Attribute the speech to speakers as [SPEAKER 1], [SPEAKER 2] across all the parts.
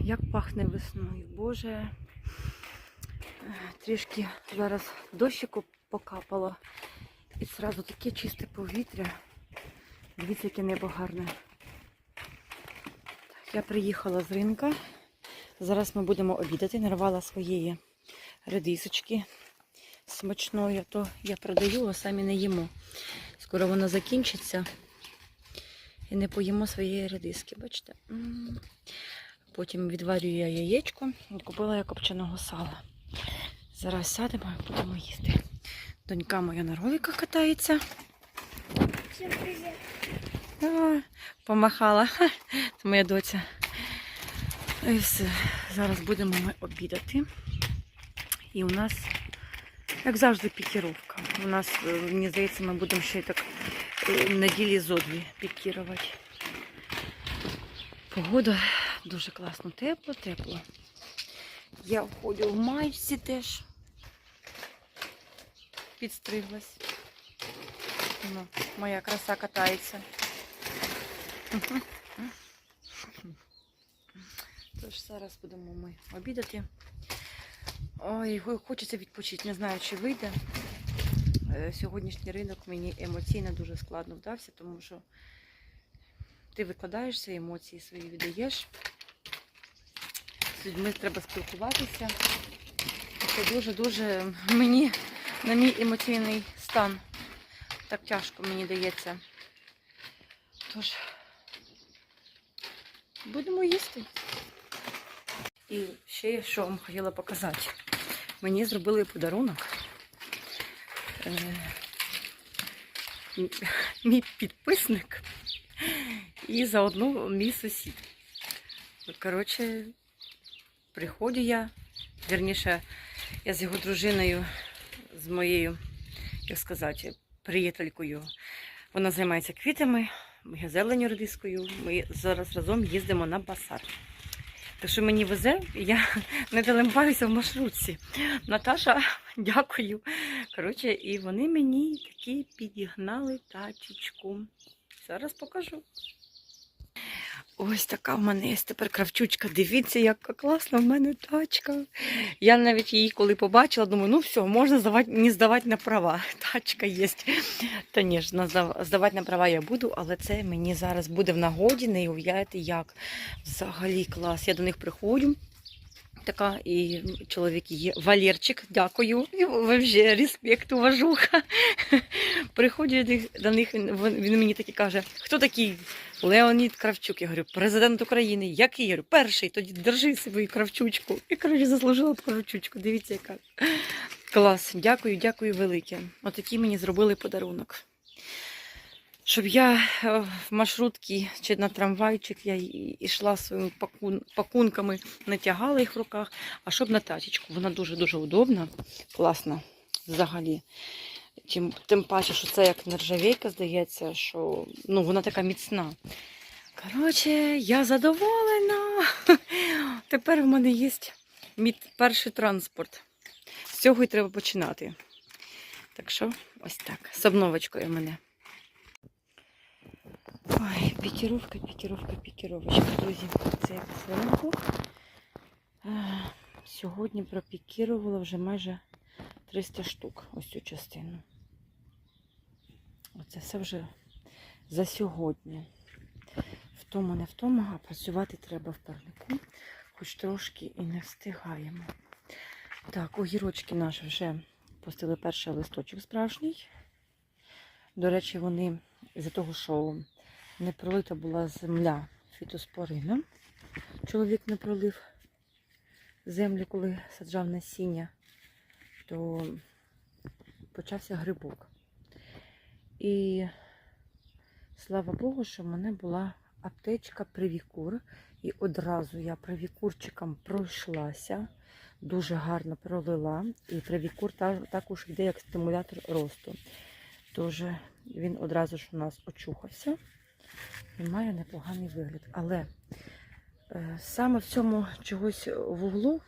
[SPEAKER 1] Як пахне весною, Боже. Е, трішки зараз дощику покапало. І одразу таке чисте повітря. Дивіться, яке небо гарне. Я приїхала з ринка. Зараз ми будемо обідати. Нарвала своєї редисочки смачної, то я продаю, а самі не їмо. Скоро вона закінчиться. І не поїмо своєї редиски, бачите? Потім відварюю я яєчко і купила я копченого сала. Зараз сядемо і будемо їсти. Донька моя на роликах катається. А, помахала. Ха, Це моя доця. І все. Зараз будемо ми обідати. І у нас, як завжди, пікіровка. У нас, е, мені здається, ми будемо ще й так неділі зо дві пікірувати. Погода дуже класно, тепло, тепло. Я входю в майці теж. Підстриглась. Ну, моя краса катається. Тож зараз будемо ми обідати. Ой, хочеться відпочити, не знаю, чи вийде. Е, Сьогоднішній ринок мені емоційно дуже складно вдався, тому що ти викладаєшся, емоції свої віддаєш. З людьми треба спілкуватися. Це дуже-дуже мені на мій емоційний стан. Так тяжко мені дається. Тож, будемо їсти. І ще що вам хотіла показати. Мені зробили подарунок. Е, Мій підписник і заодно мій сусід. Коротше, приходжу я, вірніше, я з його дружиною, з моєю, як сказати, приятелькою. Вона займається квітами, я зеленю редискою. Ми зараз разом їздимо на базар. Так що мені везе, я не телембаюся в маршрутці. Наташа, дякую. Коротше, і вони мені такі підігнали тачечку. Зараз покажу. Ось така в мене є тепер кравчучка. Дивіться, яка класна в мене тачка. Я навіть її коли побачила, думаю, ну все, можна здавати, не здавати на права. Тачка є. Та ні, ж, здавати на права я буду, але це мені зараз буде в нагоді, не уявляєте як. Взагалі клас. Я до них приходжу. Така і чоловік є. Валерчик, дякую. І Вообще, респект, уважуха. Приходжу до них- він, мені такий каже, хто такий? Леонід Кравчук. Я говорю, президент України. Який? Я говорю, перший, тоді держи свою кравчучку. І коротше заслужила кравчучку. Дивіться, яка. Клас. Дякую, дякую велике. Отакий мені зробили подарунок. Щоб я е, в маршрутці чи на трамвайчик я йшла своїми пакун, пакунками, не тягала їх в руках, а щоб на тачечку. Вона дуже-дуже удобна, класна взагалі. Тим, тим паче, що це як нержавейка, здається, що ну, вона така міцна. Коротше, я задоволена. Тепер в мене є мій перший транспорт. З цього і треба починати. Так що, ось так. З обновочкою мене. Ой, пікіровка, пікіровка, пікіровочка, друзі. Це я свинку. Сьогодні пропікірувала вже майже 300 штук ось цю частину. Оце все вже за сьогодні. В тому, не в тому, а працювати треба в парнику, хоч трошки і не встигаємо. Так, огірочки наші вже пустили перший листочок справжній. До речі, вони з-за того, що не пролита була земля фітоспорином. Чоловік не пролив землю, коли саджав насіння, то почався грибок. І слава Богу, що в мене була аптечка Привікур. І одразу я привікурчиком пройшлася, дуже гарно пролила. І привікур також йде як стимулятор росту. Тож він одразу ж у нас очухався і має непоганий вигляд. Але е, саме в цьому чогось в углу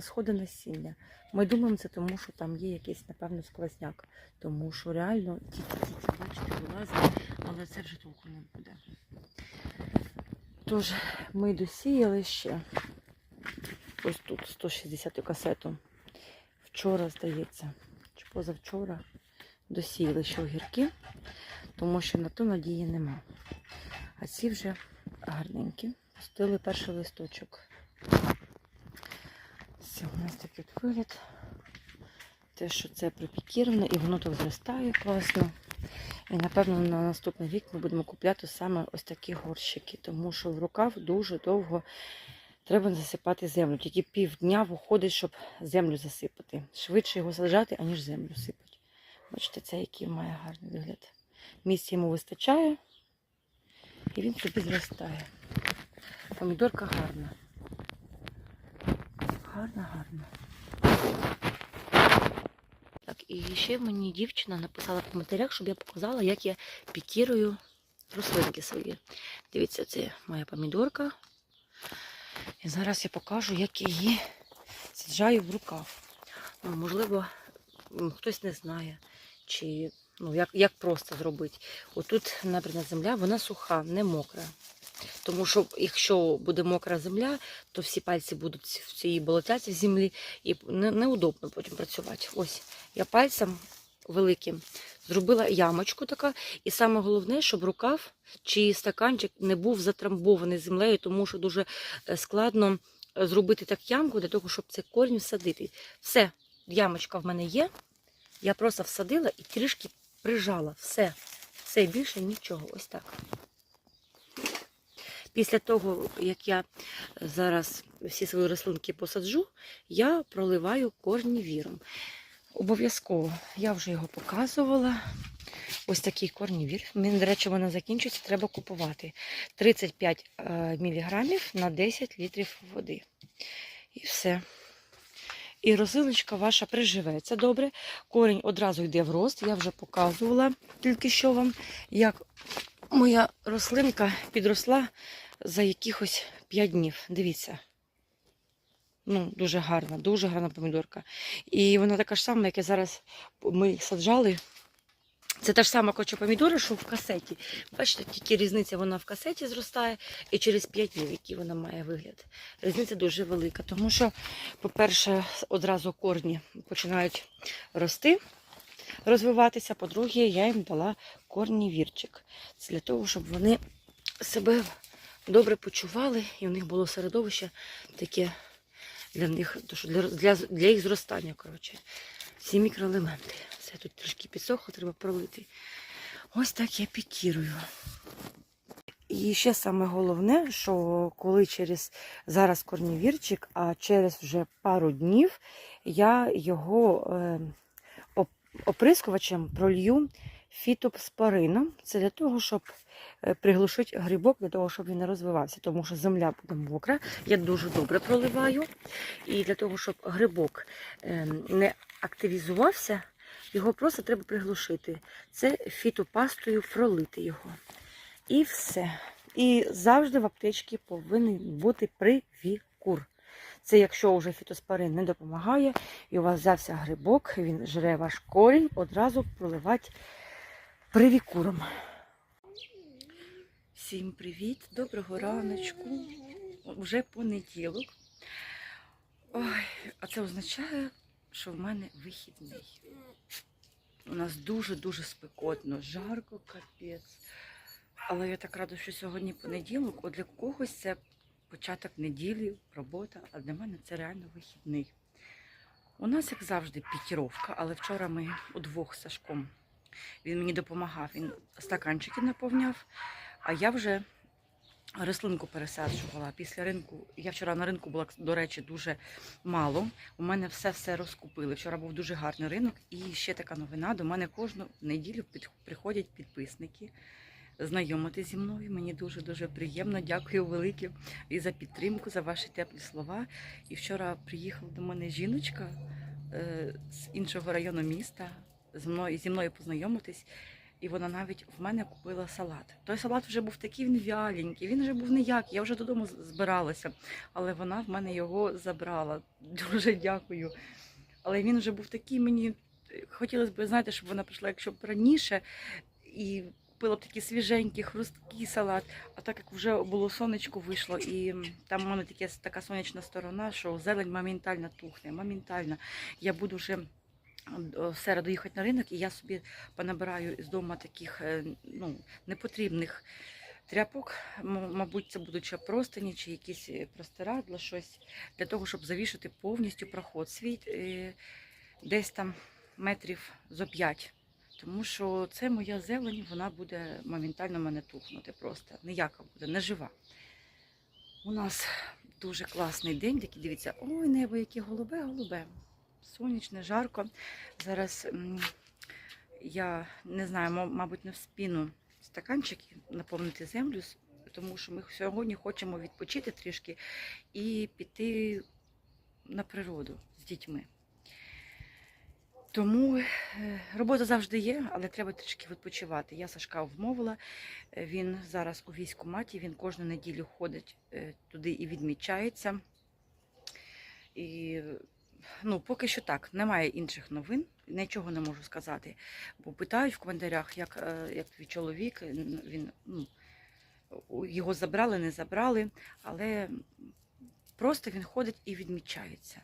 [SPEAKER 1] сходи насіння. Ми думаємо, це тому, що там є якийсь, напевно, сквозняк. Тому що реально тільки-тільки, бачите, вилазить, але це вже толку не буде. Тож, ми досіяли ще. ось тут 160 касету. Вчора, здається, чи позавчора досіяли ще огірки, тому що на то надії нема. А ці вже гарненькі. Пустили перший листочок. Все, у нас такий вигляд. Те, що це пропікіровано, і воно так зростає класно. І напевно на наступний рік ми будемо купляти саме ось такі горщики, тому що в рукав дуже довго треба засипати землю. Тільки півдня виходить, щоб землю засипати. Швидше його саджати, аніж землю сипати. Бачите, це який має гарний вигляд. Місця йому вистачає, і він собі зростає. Помідорка гарна. Гарна, гарна. Так, і ще мені дівчина написала в коментарях, щоб я показала, як я пікірую рослинки свої. Дивіться, це моя помідорка. І зараз я покажу, як я її саджаю в рукав. Ну, можливо, хтось не знає, чи ну, як, як просто зробити. Отут набрана земля, вона суха, не мокра. Тому що якщо буде мокра земля, то всі пальці будуть в цій болотяці в землі і не, неудобно потім працювати. Ось я пальцем великим зробила ямочку така, і саме головне, щоб рукав чи стаканчик не був затрамбований землею, тому що дуже е, складно е, зробити так ямку для того, щоб цей корінь всадити. Все, ямочка в мене є. Я просто всадила і трішки прижала. Все. Все більше нічого. Ось так. Після того, як я зараз всі свої рослинки посаджу, я проливаю корні віром. Обов'язково я вже його показувала. Ось такий корнівір. Він, до речі, вона закінчується, треба купувати. 35 е, міліграмів на 10 літрів води. І все. І рослиночка ваша приживеться добре. Корінь одразу йде в рост. Я вже показувала тільки що вам, як моя рослинка підросла за якихось 5 днів. Дивіться. Ну, дуже гарна, дуже гарна помідорка. І вона така ж сама, як і зараз ми їх саджали. Це та ж сама коча помідори, що в касеті. Бачите, тільки різниця вона в касеті зростає і через 5 днів, який вона має вигляд. Різниця дуже велика, тому що, по-перше, одразу корні починають рости, розвиватися. По-друге, я їм дала корні вірчик. Це для того, щоб вони себе добре почували, і в них було середовище таке для них, для, для, для їх зростання, коротше. Всі мікроелементи. Все тут трішки підсохло, треба пролити. Ось так я пікірую. І ще саме головне, що коли через зараз корнівірчик, а через вже пару днів я його е, оприскувачем пролью фітоспорином. Це для того, щоб е, приглушити грибок, для того, щоб він не розвивався, тому що земля буде мокра. Я дуже добре проливаю. І для того, щоб грибок е, не активізувався, його просто треба приглушити. Це фітопастою пролити його. І все. І завжди в аптечці повинен бути привікур. Це якщо вже фітоспорин не допомагає, і у вас взявся грибок, він жре ваш корінь, одразу проливати привікуром. Всім привіт, доброго раночку. Вже понеділок. Ой, а це означає, що в мене вихідний. У нас дуже-дуже спекотно, жарко, капець. Але я так рада, що сьогодні понеділок. От для когось це початок неділі, робота, а для мене це реально вихідний. У нас, як завжди, пікіровка, але вчора ми удвох з Сашком. Він мені допомагав, він стаканчики наповняв, а я вже рослинку пересаджувала. Після ринку, я вчора на ринку була, до речі, дуже мало. У мене все-все розкупили. Вчора був дуже гарний ринок. І ще така новина. До мене кожну неділю приходять підписники. Знайомити зі мною. Мені дуже-дуже приємно. Дякую велике і за підтримку, за ваші теплі слова. І вчора приїхала до мене жіночка е, з іншого району міста зі мною, зі мною познайомитись. І вона навіть в мене купила салат. Той салат вже був такий він вяленький, він вже був ніякий. Я вже додому збиралася, але вона в мене його забрала. Дуже дякую. Але він вже був такий мені. Хотілося б, знаєте, щоб вона прийшла, якщо б раніше, і купила б такі свіженькі, хрусткий салат. А так як вже було сонечко вийшло, і там у мене така сонячна сторона, що зелень моментально тухне, моментально. Я буду вже в середу їхати на ринок, і я собі понабираю з дому таких е, ну, непотрібних тряпок. Мабуть, це будуть чи простині, чи якісь е, простирадла, щось для того, щоб завішати повністю проход свій е, десь там метрів зо п'ять. Тому що це моя зелень, вона буде моментально мене тухнути просто. Ніяка буде, не жива. У нас дуже класний день, дивіться, ой, небо, яке голубе, голубе. Сонячне, жарко. Зараз я не знаю, мабуть, не вспіну стаканчики наповнити землю, тому що ми сьогодні хочемо відпочити трішки і піти на природу з дітьми. Тому е, робота завжди є, але треба трішки відпочивати. Я Сашка вмовила. е, Він зараз у військкоматі, він кожну неділю ходить е, туди і відмічається. І ну, поки що так, немає інших новин, нічого не можу сказати. Бо питають в коментарях, як, е, як твій чоловік, він, ну, його забрали, не забрали, але просто він ходить і відмічається.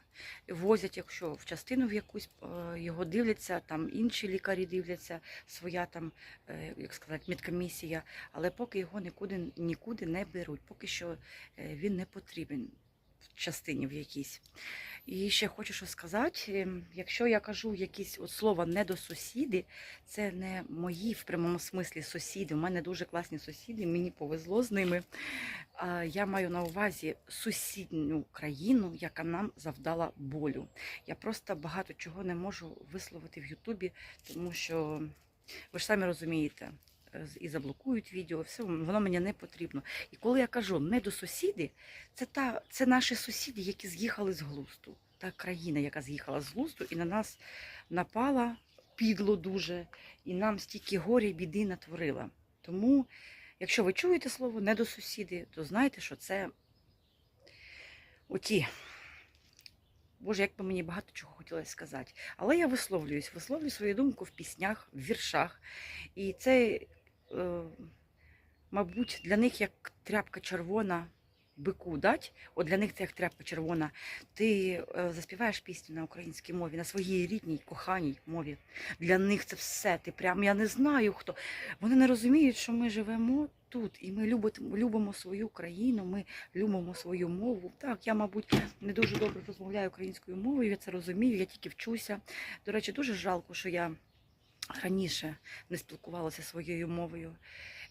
[SPEAKER 1] Возять, якщо в частину в якусь е, його дивляться, там інші лікарі дивляться, своя там, е, як сказати, медкомісія, але поки його нікуди, нікуди не беруть, поки що він не потрібен частині в якійсь. І ще хочу що сказати, ем, якщо я кажу якісь от слова не до сусіди, це не мої в прямому смислі сусіди. У мене дуже класні сусіди, мені повезло з ними. Я маю на увазі сусідню країну, яка нам завдала болю. Я просто багато чого не можу висловити в Ютубі, тому що ви ж самі розумієте. І заблокують відео, все воно мені не потрібно. І коли я кажу не до сусіди, це та це наші сусіди, які з'їхали з глузду. Та країна, яка з'їхала з глузду, і на нас напала підло дуже, і нам стільки горя і біди натворила. Тому, якщо ви чуєте слово не до сусіди, то знайте, що це оті. Боже, як би мені багато чого хотілося сказати. Але я висловлююсь, висловлюю свою думку в піснях, в віршах. І це, мабуть, для них як тряпка червона бику дать. От для них це як тряпка червона. Ти е, заспіваєш пісню на українській мові, на своїй рідній, коханій мові. Для них це все. Ти прям я не знаю хто. Вони не розуміють, що ми живемо тут, і ми любимо свою країну, ми любимо свою мову. Так, я, мабуть, не дуже добре розмовляю українською мовою, я це розумію, я тільки вчуся. До речі, дуже жалко, що я раніше не спілкувалася своєю мовою.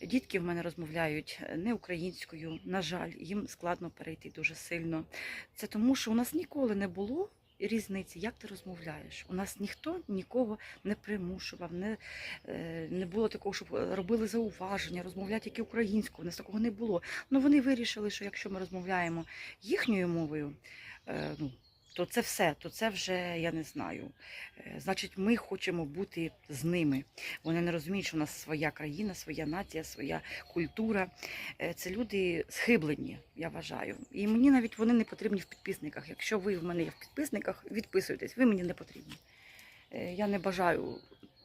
[SPEAKER 1] Дітки в мене розмовляють не українською. На жаль, їм складно перейти дуже сильно. Це тому, що у нас ніколи не було різниці, як ти розмовляєш. У нас ніхто нікого не примушував, не, е, не було такого, щоб робили зауваження, розмовляти тільки українською. У нас такого не було. Ну вони вирішили, що якщо ми розмовляємо їхньою мовою, е, ну, то це все, то це вже я не знаю. Е, Значить, ми хочемо бути з ними. Вони не розуміють, що у нас своя країна, своя нація, своя культура. Е, Це люди схиблені, я вважаю. І мені навіть вони не потрібні в підписниках. Якщо ви в мене є в підписниках, відписуйтесь, ви мені не потрібні. Е, Я не бажаю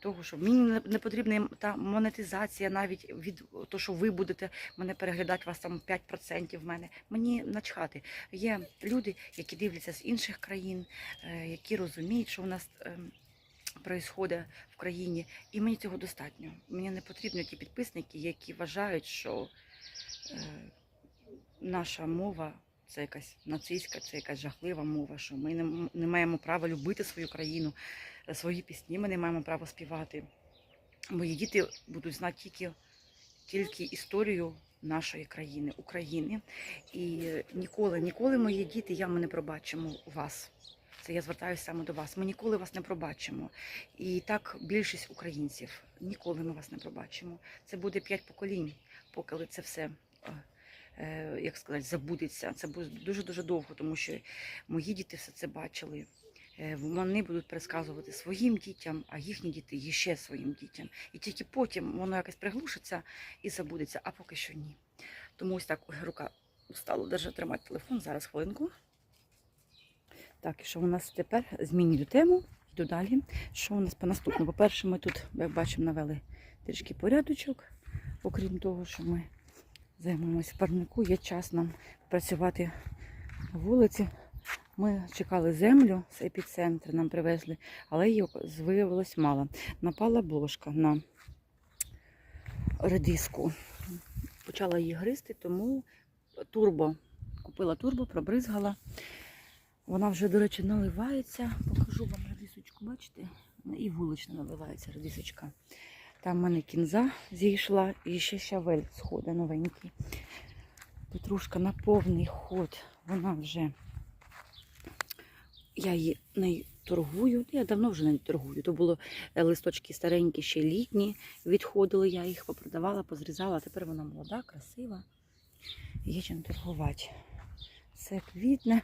[SPEAKER 1] того, що мені не- потрібна та монетизація навіть від того, що ви будете мене переглядати, вас там 5% в мене. Мені начхати. Є люди, які дивляться з інших країн, е, які розуміють, що у нас ем, происходить в країні, і мені цього достатньо. Мені не потрібні ті підписники, які вважають, що е, наша мова це якась нацистська, це якась жахлива мова, що ми не, не маємо права любити свою країну, е, свої пісні ми не маємо права співати. Мої діти будуть знати тільки, тільки історію нашої країни, України. І е, ніколи, ніколи мої діти, я ми не пробачимо вас. Це я звертаюся саме до вас. Ми ніколи вас не пробачимо. І так більшість українців ніколи ми вас не пробачимо. Це буде п'ять поколінь, поки це все. Е, Як сказати, забудеться. Це буде дуже дуже довго, тому що мої діти все це бачили. Е, Вони будуть пересказувати своїм дітям, а їхні діти ще своїм дітям. І тільки потім воно якось приглушиться і забудеться, а поки що ні. Тому ось так ой, рука устала держати тримати телефон. Зараз хвилинку. Так, і що у нас тепер? Змінюю тему, йду далі. Що у нас по наступному? По-перше, ми тут, як бачимо, навели трішки порядочок. окрім того, що ми займаємося в парнику, є час нам працювати на вулиці. Ми чекали землю з епіцентру, нам привезли, але її виявилось мало. Напала блошка на редиску. Почала її гризти, тому турбо. Купила турбо, пробризгала. Вона вже, до речі, наливається. Покажу вам редисочку, бачите? І вулична наливається редисочка. Там в мене кінза зійшла і ще щавель сходить новенький. Петрушка на повний ход. Вона вже. Я її нею торгую. Я давно вже нею торгую. То було е, листочки старенькі, ще літні. Відходили, я їх попродавала, позрізала. Тепер вона молода, красива. Є чим торгувати. Все квітне,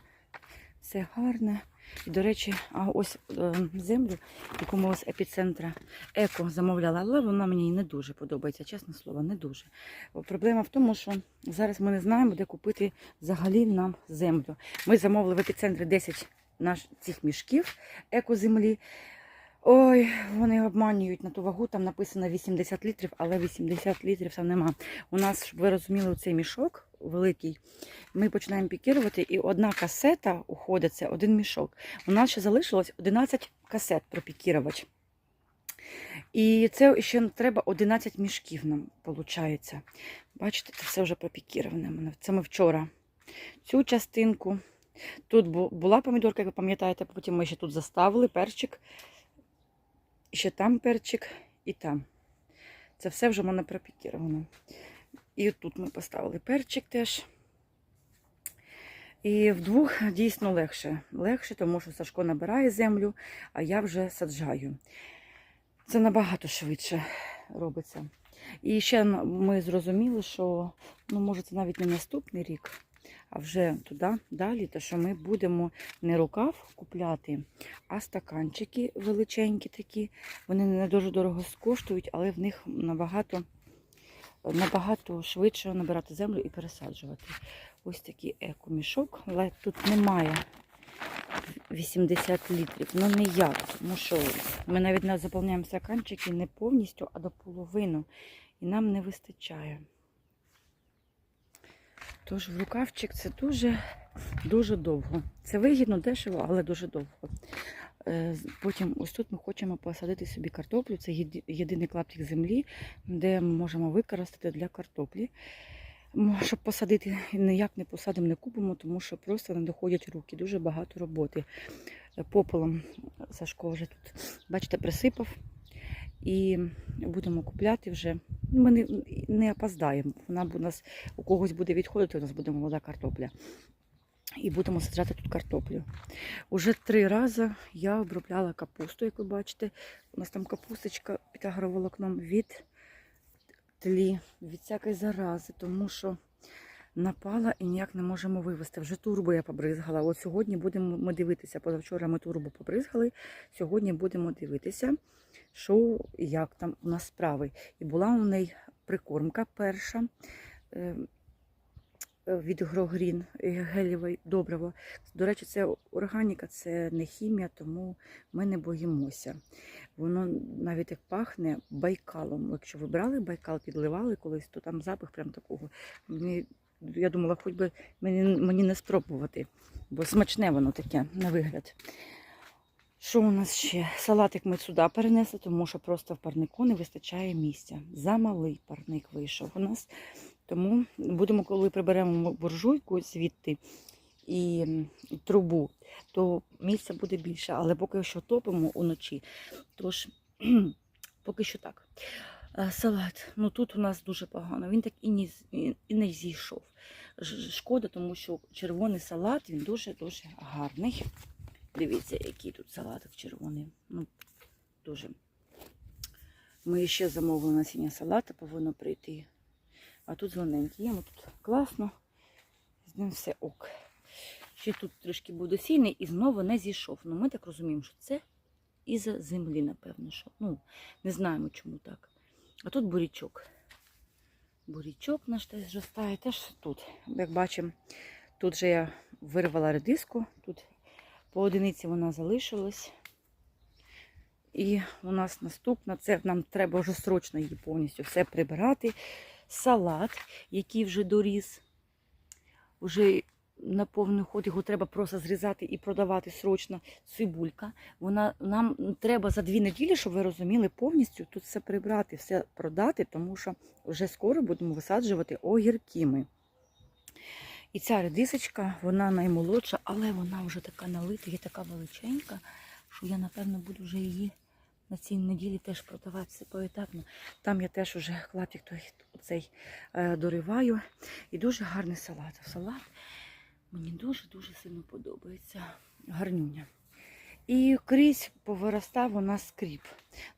[SPEAKER 1] все гарне. І, до речі, а ось е, землю, яку ми з епіцентра еко замовляла, але вона мені не дуже подобається, чесне слово, не дуже. Проблема в тому, що зараз ми не знаємо, де купити взагалі нам землю. Ми замовили в епіцентрі 10 наш, цих мішків екоземлі. Ой, вони обманюють на ту вагу, там написано 80 літрів, але 80 літрів там нема. У нас, щоб ви розуміли, цей мішок великий. Ми починаємо пікірувати, і одна касета уходить, це один мішок. У нас ще залишилось 11 касет пропікірувати. І це ще треба 11 мішків нам виходить. Бачите, це все вже пропікіроване. Це ми вчора цю частинку. Тут була помідорка, як ви пам'ятаєте, потім ми ще тут заставили перчик. Ще там перчик, і там. Це все вже мене пропікіровано. І тут ми поставили перчик теж. І вдвох дійсно легше. Легше, тому що Сашко набирає землю, а я вже саджаю. Це набагато швидше робиться. І ще ми зрозуміли, що ну, може це навіть не наступний рік, а вже туди далі, то що ми будемо не рукав купляти, а стаканчики величенькі такі. Вони не дуже дорого коштують, але в них набагато, набагато швидше набирати землю і пересаджувати. Ось такий екомішок, але тут немає 80 літрів. Ну ніяк, тому що ми навіть заповняємо стаканчики не повністю, а до половину. І нам не вистачає. Тож в рукавчик це дуже, дуже довго. Це вигідно, дешево, але дуже довго. Е, Потім ось тут ми хочемо посадити собі картоплю. Це єдиний клаптик землі, де ми можемо використати для картоплі. Щоб посадити, ніяк не посадимо, не купимо, тому що просто не доходять руки. Дуже багато роботи. Е, Попелом Сашко вже тут, бачите, присипав. І будемо купляти вже. Ми не, не опоздаємо. Вона у нас у когось буде відходити, у нас буде молода картопля. І будемо саджати тут картоплю. Уже три рази я обробляла капусту, як ви бачите. У нас там капусточка під агроволокном від тлі, від всякої зарази, тому що напала і ніяк не можемо вивезти. Вже турбо я побризгала. От сьогодні будемо ми дивитися. Позавчора ми турбо побризгали. Сьогодні будемо дивитися, що як там у нас справи. І була у неї прикормка перша. е, е, Від Грогрін гелєвої добрива. До речі, це органіка, це не хімія, тому ми не боїмося. Воно навіть як пахне байкалом. Якщо ви брали байкал, підливали колись, то там запах прям такого. Я думала, хоч би мені, мені не спробувати, бо смачне воно таке на вигляд. Що у нас ще? Салатик ми сюди перенесли, тому що просто в парнику не вистачає місця. Замалий парник вийшов у нас. Тому будемо, коли приберемо буржуйку звідти і трубу, то місця буде більше. Але поки що топимо уночі. Тож, поки що так. Е, Салат. Ну тут у нас дуже погано. Він так і не, і не зійшов. Шкода, тому що червоний салат він дуже-дуже гарний. Дивіться, який тут салатик червоний. Ну, дуже. Ми ще замовили насіння салата, повинно прийти. А тут зелененький. Йому тут класно. З ним все ок. Ще тут трошки був досільний і знову не зійшов. Ну, ми так розуміємо, що це із-за землі, напевно. що. Ну, не знаємо, чому так. А тут бурячок. Бурячок наш теж зростає, теж тут. Як бачимо, тут же я вирвала редиску, тут по одиниці вона залишилась. І у нас наступна, це нам треба вже срочно її повністю все прибирати. салат, який вже доріс. Вже на повний ход його треба просто зрізати і продавати срочно. Цибулька. Вона нам треба за дві неділі, щоб ви розуміли, повністю тут все прибрати, все продати, тому що вже скоро будемо висаджувати огірки ми. І ця редисочка, вона наймолодша, але вона вже така налита, є така величенька, що я, напевно, буду вже її на цій неділі теж продавати все поетапно. Там я теж вже клаптик той, цей е, дориваю. І дуже гарний салат. Салат мені дуже-дуже сильно подобається. Гарнюня. І крізь повиростав у нас скріп.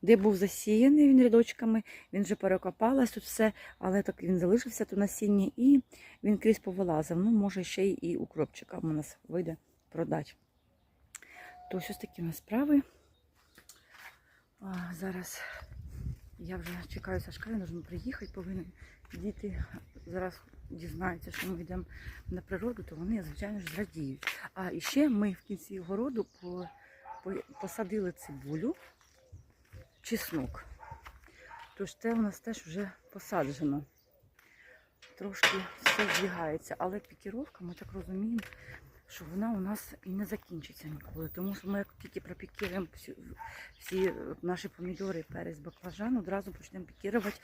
[SPEAKER 1] Де був засіяний він рядочками, він вже перекопалась тут все, але так він залишився тут насіння і він крізь повилазив. Ну, може, ще й і укропчика у нас вийде продати. То ось такі у нас справи. А, зараз я вже чекаю Сашка, він должен приїхати, повинен діти зараз дізнаються, що ми йдемо на природу, то вони, звичайно ж, зрадіють. А і ще ми в кінці городу по, посадили цибулю, чеснок. Тож це у нас теж вже посаджено. Трошки все збігається, але пікіровка, ми так розуміємо, що вона у нас і не закінчиться ніколи. Тому що ми як тільки пропікіруємо всі, наші помідори, перець, баклажан, одразу почнемо пікірувати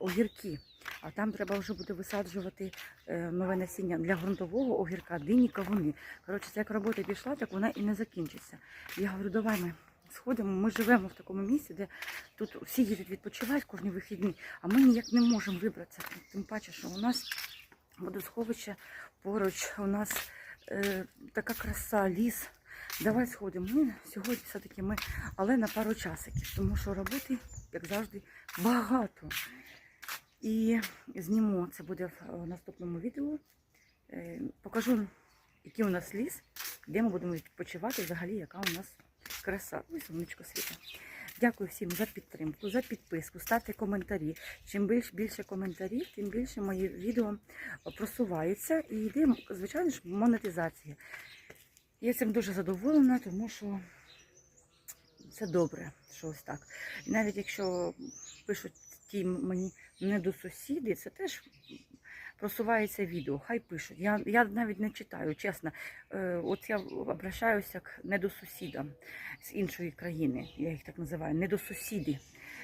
[SPEAKER 1] огірки. А там треба вже буде висаджувати е, нове насіння для ґрунтового огірка, дині, кавуни. Коротше, як робота пішла, так вона і не закінчиться. Я говорю, давай ми сходимо. Ми живемо в такому місці, де тут всі їдуть відпочивати кожні вихідні, а ми ніяк не можемо вибратися. Тим паче, що у нас водосховище поруч, у нас е, така краса, ліс. Давай сходимо. Ми сьогодні все-таки ми, але на пару часиків, тому що роботи, як завжди, багато. І зніму це буде в е, наступному відео. Е, Покажу, який у нас ліс, де ми будемо відпочивати, взагалі, яка у нас краса. Ой, сонечко світа. Дякую всім за підтримку, за підписку. Ставте коментарі. Чим більше, більше коментарів, тим більше мої відео просуваються і йде, звичайно ж, монетизація. Я цим дуже задоволена, тому що це добре, що ось так. І навіть якщо пишуть ті мені не до сусіди, це теж просувається відео. Хай пишуть. Я, я навіть не читаю, чесно. Е, от я обращаюся к не до сусіда з іншої країни, я їх так називаю, не до сусіди.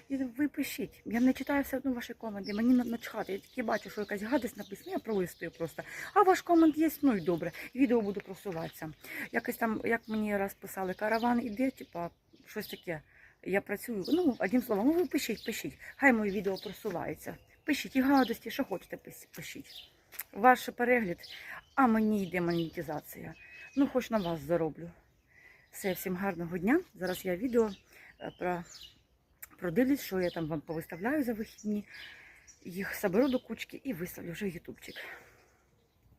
[SPEAKER 1] І ви пишіть. Я не читаю все одно ваші коменти, мені начхати. Я тільки бачу, що якась гадость написана, я пролистую просто. А ваш комент є, ну і добре. Відео буду просуватися. Якось там, як мені раз писали, караван іде, типа щось таке. Я працюю. Ну, одним словом, ну ви пишіть, пишіть. Хай моє відео просувається. Пишіть і гадості, що хочете, пишіть. Ваш перегляд, а мені йде монетизація. Ну, хоч на вас зароблю. Все, всім гарного дня. Зараз я відео е, про продивлюсь, що я там вам повиставляю за вихідні. Їх соберу до кучки і виставлю вже ютубчик.